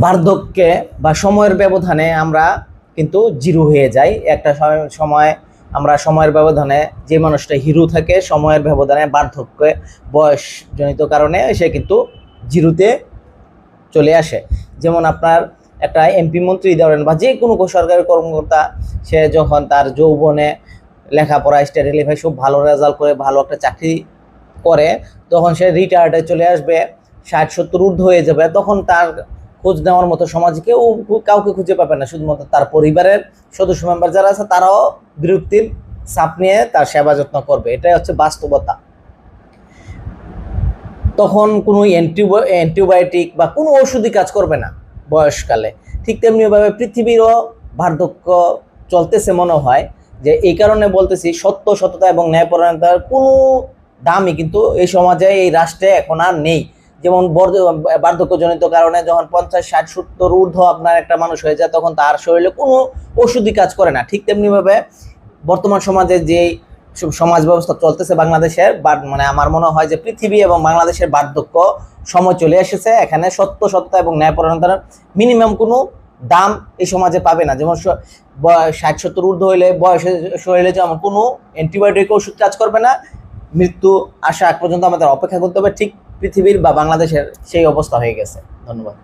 বার্ধক্যে বা সময়ের ব্যবধানে আমরা কিন্তু জিরো হয়ে যাই। একটা সময়- আমরা সময়ের ব্যবধানে যে মানুষটা হিরো থাকে, সময়ের ব্যবধানে বার্ধক্যে বয়সজনিত কারণে সে কিন্তু জিরোতে চলে আসে। যেমন আপনার একটা এমপি মন্ত্রী ধরেন বা যে কোনো সরকারি কর্মকর্তা, সে যখন তার যৌবনে লেখাপড়া, স্টাডি খুব ভালো রেজাল্ট করে, ভালো একটা চাকরি করে, তখন সে রিটায়ার্ডে চলে আসবে, ষাট সত্তর ঊর্ধ্ব হয়ে যাবে, তখন তার খোঁজ নেওয়ার মতো সমাজে কেউ কাউকে খুঁজে পাবে না, শুধুমাত্র তার পরিবারের সদস্য মেম্বার যারা আছে, তারাও বিরক্তির চাপ নিয়ে তার সেবা যত্ন করবে। এটাই হচ্ছে বাস্তবতা। তখন কোনো অ্যান্টিবায়ো অ্যান্টিবায়োটিক বা কোনো ওষুধই কাজ করবে না বয়সকালে। ঠিক তেমনিভাবে পৃথিবীরও বার্ধক্য চলতেছে মনে হয় যে, এই কারণে বলতেছি সত্য, সততা এবং ন্যায়পরায়ণতার কোনো দামই কিন্তু এই সমাজে, এই রাষ্ট্রে এখন আর নেই। যেমন বর্ধ- বার্ধক্যজনিত কারণে যখন পঞ্চাশ, ষাট, সত্তর ঊর্ধ্ব আপনার একটা মানুষ হয়ে যায়, তখন তার শরীরে কোনো ওষুধই কাজ করে না। ঠিক তেমনিভাবে বর্তমান সমাজে যে সমাজ ব্যবস্থা চলতেছে বাংলাদেশের মানে আমার মনে হয় যে পৃথিবী এবং বাংলাদেশের বার্ধক্য সময় চলে এসেছে। এখানে সত্য সত্য এবং ন্যায়পরায়ণতার মিনিমাম কোনো দাম এই সমাজে পাবে না। যেমন ষাট, সত্তর ঊর্ধ্ব হইলে বয়সে শরীরে যেমন কোনো অ্যান্টিবায়োটিক ওষুধ কাজ করবে না, মৃত্যু আসা আগ পর্যন্ত আমাদের অপেক্ষা করতে হবে। ঠিক পৃথিবীর বা বাংলাদেশের সেই অবস্থা হয়ে গেছে। ধন্যবাদ।